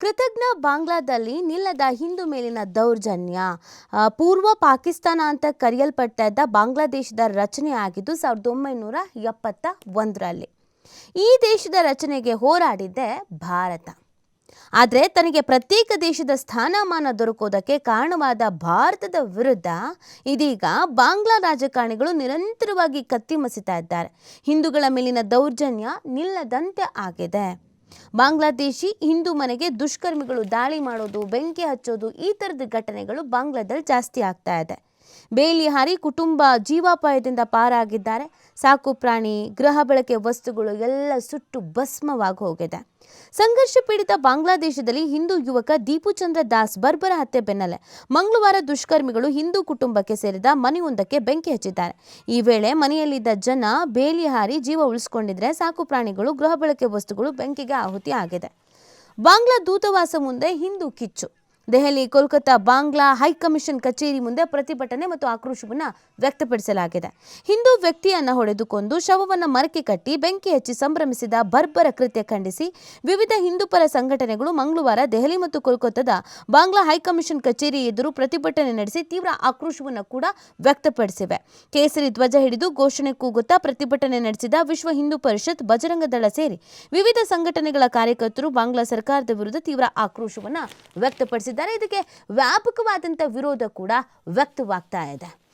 ಕೃತಜ್ಞ ಬಾಂಗ್ಲಾದಲ್ಲಿ ನಿಲ್ಲದ ಹಿಂದೂ ಮೇಲಿನ ದೌರ್ಜನ್ಯ. ಪೂರ್ವ ಪಾಕಿಸ್ತಾನ ಅಂತ ಕರೆಯಲ್ಪಡ್ತಾ ಇದ್ದ ಬಾಂಗ್ಲಾದೇಶದ ರಚನೆ ಆಗಿದ್ದು ಸಾವಿರದ ಒಂಬೈನೂರ ಎಪ್ಪತ್ತ ಒಂದರಲ್ಲಿ. ಈ ದೇಶದ ರಚನೆಗೆ ಹೋರಾಡಿದ್ದೆ ಭಾರತ. ಆದರೆ ತನಗೆ ಪ್ರತ್ಯೇಕ ದೇಶದ ಸ್ಥಾನಮಾನ ದೊರಕೋದಕ್ಕೆ ಕಾರಣವಾದ ಭಾರತದ ವಿರುದ್ಧ ಇದೀಗ ಬಾಂಗ್ಲಾ ರಾಜಕಾರಣಿಗಳು ನಿರಂತರವಾಗಿ ಕತ್ತಿ ಮಸಿತಾ ಇದ್ದಾರೆ. ಹಿಂದೂಗಳ ಮೇಲಿನ ದೌರ್ಜನ್ಯ ನಿಲ್ಲದಂತೆ ಆಗಿದೆ. ಬಾಂಗ್ಲಾದೇಶಿ ಹಿಂದೂ ಮನೆಗೆ ದುಷ್ಕರ್ಮಿಗಳು ದಾಳಿ ಮಾಡೋದು, ಬೆಂಕಿ ಹಚ್ಚೋದು, ಈ ಥರದ ಘಟನೆಗಳು ಬಾಂಗ್ಲಾದಲ್ಲಿ ಜಾಸ್ತಿ ಆಗ್ತಾ ಇದೆ. ಬೇಲಿ ಹಾರಿ ಕುಟುಂಬ ಜೀವಾಪಾಯದಿಂದ ಪಾರಾಗಿದ್ದಾರೆ. ಸಾಕು ಪ್ರಾಣಿ, ಗೃಹ ಬಳಕೆ ವಸ್ತುಗಳು ಎಲ್ಲ ಸುಟ್ಟು ಭಸ್ಮವಾಗಿ ಹೋಗಿದೆ. ಸಂಘರ್ಷ ಪೀಡಿತ ಬಾಂಗ್ಲಾದೇಶದಲ್ಲಿ ಹಿಂದೂ ಯುವಕ ದೀಪುಚಂದ್ರ ದಾಸ್ ಬರ್ಬರ ಹತ್ಯೆ ಬೆನ್ನಲ್ಲೇ ಮಂಗಳವಾರ ದುಷ್ಕರ್ಮಿಗಳು ಹಿಂದೂ ಕುಟುಂಬಕ್ಕೆ ಸೇರಿದ ಮನೆಯೊಂದಕ್ಕೆ ಬೆಂಕಿ ಹಚ್ಚಿದ್ದಾರೆ. ಈ ವೇಳೆ ಮನೆಯಲ್ಲಿದ್ದ ಜನ ಬೇಲಿ ಹಾರಿ ಜೀವ ಉಳಿಸಿಕೊಂಡಿದ್ರೆ ಸಾಕು ಪ್ರಾಣಿಗಳು, ಗೃಹ ಬಳಕೆ ವಸ್ತುಗಳು ಬೆಂಕಿಗೆ ಆಹುತಿ ಆಗಿದೆ. ಬಾಂಗ್ಲಾ ದೂತವಾಸ ಮುಂದೆ ಹಿಂದೂ ಕಿಚ್ಚು. ದೆಹಲಿ ಕೋಲ್ಕತ್ತಾ ಬಾಂಗ್ಲಾ ಹೈಕಮಿಷನ್ ಕಚೇರಿ ಮುಂದೆ ಪ್ರತಿಭಟನೆ ಮತ್ತು ಆಕ್ರೋಶವನ್ನು ವ್ಯಕ್ತಪಡಿಸಲಾಗಿದೆ. ಹಿಂದೂ ವ್ಯಕ್ತಿಯನ್ನು ಹೊಡೆದುಕೊಂಡು ಶವವನ್ನು ಮರಕ್ಕೆ ಕಟ್ಟಿ ಬೆಂಕಿ ಹಚ್ಚಿ ಸಂಭ್ರಮಿಸಿದ ಬರ್ಬರ ಕೃತ್ಯ ಖಂಡಿಸಿ ವಿವಿಧ ಹಿಂದೂಪರ ಸಂಘಟನೆಗಳು ಮಂಗಳವಾರ ದೆಹಲಿ ಮತ್ತು ಕೋಲ್ಕತ್ತಾದ ಬಾಂಗ್ಲಾ ಹೈಕಮಿಷನ್ ಕಚೇರಿ ಎದುರು ಪ್ರತಿಭಟನೆ ನಡೆಸಿ ತೀವ್ರ ಆಕ್ರೋಶವನ್ನು ಕೂಡ ವ್ಯಕ್ತಪಡಿಸಿವೆ. ಕೇಸರಿ ಧ್ವಜ ಹಿಡಿದು ಘೋಷಣೆ ಕೂಗುತ್ತಾ ಪ್ರತಿಭಟನೆ ನಡೆಸಿದ ವಿಶ್ವ ಹಿಂದೂ ಪರಿಷತ್ ಬಜರಂಗ ದಳ ಸೇರಿ ವಿವಿಧ ಸಂಘಟನೆಗಳ ಕಾರ್ಯಕರ್ತರು ಬಾಂಗ್ಲಾ ಸರ್ಕಾರದ ವಿರುದ್ಧ ತೀವ್ರ ಆಕ್ರೋಶವನ್ನು ವ್ಯಕ್ತಪಡಿಸಿದ್ದಾರೆ. ಇದಕ್ಕೆ ವ್ಯಾಪಕವಾದಂಥ ವಿರೋಧ ಕೂಡ ವ್ಯಕ್ತವಾಗ್ತಾ ಇದೆ.